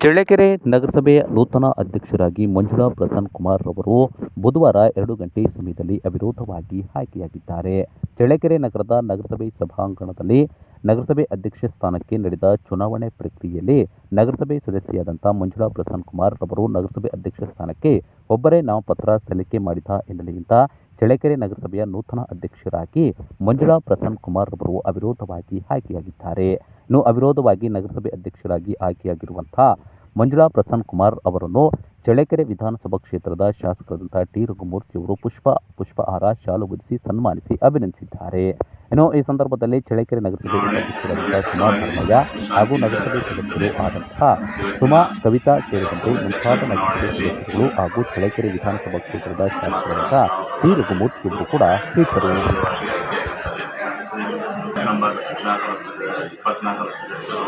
ಚಳ್ಳಕೆರೆ ನಗರಸಭೆಯ ನೂತನ ಅಧ್ಯಕ್ಷರಾಗಿ ಮಂಜುಳಾ ಪ್ರಸನ್ನ ಕುಮಾರ್ ರವರು ಬುಧವಾರ ಎರಡು ಗಂಟೆ ಸಮಯದಲ್ಲಿ ಅವಿರೋಧವಾಗಿ ಆಯ್ಕೆಯಾಗಿದ್ದಾರೆ. ಚಳ್ಳಕೆರೆ ನಗರದ ನಗರಸಭೆ ಸಭಾಂಗಣದಲ್ಲಿ ನಗರಸಭೆ ಅಧ್ಯಕ್ಷ ಸ್ಥಾನಕ್ಕೆ ನಡೆದ ಚುನಾವಣೆ ಪ್ರಕ್ರಿಯೆಯಲ್ಲಿ ನಗರಸಭೆ ಸದಸ್ಯೆಯಾದಂಥ ಮಂಜುಳಾ ಪ್ರಸನ್ನ ಕುಮಾರ್ ರವರು ನಗರಸಭೆ ಅಧ್ಯಕ್ಷ ಸ್ಥಾನಕ್ಕೆ ಒಬ್ಬರೇ ನಾಮಪತ್ರ ಸಲ್ಲಿಕೆ ಮಾಡಿದ ಹಿನ್ನೆಲೆಯಿಂದ ಚಳ್ಳಕೆರೆ ನಗರಸಭೆಯ ನೂತನ ಅಧ್ಯಕ್ಷರಾಗಿ ಮಂಜುಳಾ ಪ್ರಸನ್ನ ಕುಮಾರ್ ಅವರು ಅವಿರೋಧವಾಗಿ ಆಯ್ಕೆಯಾಗಿದ್ದಾರೆ. ಇನ್ನು ಅವಿರೋಧವಾಗಿ ನಗರಸಭೆ ಅಧ್ಯಕ್ಷರಾಗಿ ಆಯ್ಕೆಯಾಗಿರುವಂಥ ಮಂಜುಳಾ ಪ್ರಸನ್ನ ಕುಮಾರ್ ಅವರನ್ನು ಚಳ್ಳಕೆರೆ ವಿಧಾನಸಭಾ ಕ್ಷೇತ್ರದ ಶಾಸಕರಾದಂತಹ ಟಿ ರಘುಮೂರ್ತಿ ಅವರು ಪುಷ್ಪ ಪುಷ್ಪಹಾರ ಶಾಲು ಹೊದಿಸಿ ಸನ್ಮಾನಿಸಿ ಅಭಿನಂದಿಸಿದ್ದಾರೆ. ಇನ್ನು ಈ ಸಂದರ್ಭದಲ್ಲಿ ಚಳ್ಳಕೆರೆ ನಗರಸಭೆ ಕುಮಾರ್ ಧರ್ಮಯ್ಯ ಹಾಗೂ ನಗರಸಭೆ ಸದಸ್ಯರು ಆದಂತಹ ಸುಮಾ, ಕವಿತಾ ಸೇರಿದಂತೆ ಮುಂತಾದ ನಗರಸಭೆ ಸದಸ್ಯರು ಹಾಗೂ ಚಳ್ಳಕೆರೆ ವಿಧಾನಸಭಾ ಕ್ಷೇತ್ರದ ಶಾಸಕರಾದ ಟಿ ರಘುಮೂರ್ತಿ ಅವರು ಕೂಡ ಇದ್ದರು. ಇಪ್ಪತ್ನಾಲ್ಕರ ಸದಸ್ಯರು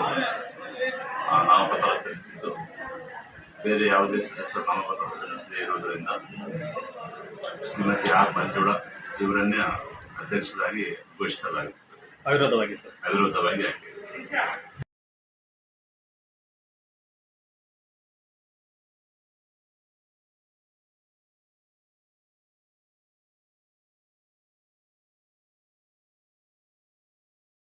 ನಾಮಪತ್ರ ಸಲ್ಲಿಸಿದ್ದು ಬೇರೆ ಯಾವುದೇ ಸದಸ್ಯ ನಾಮಪತ್ರ ಸಲ್ಲಿಸದೇ ಇರುವುದರಿಂದ ಶ್ರೀಮತಿ ಆರ್ ಮಂಜುಳ ಇವರನ್ನೇ ಅಧ್ಯಕ್ಷರಾಗಿ ಘೋಷಿಸಲಾಗಿದೆ. ಅವಿರೋಧವಾಗಿ ಸರ್. ಅವಿರೋಧವಾಗಿ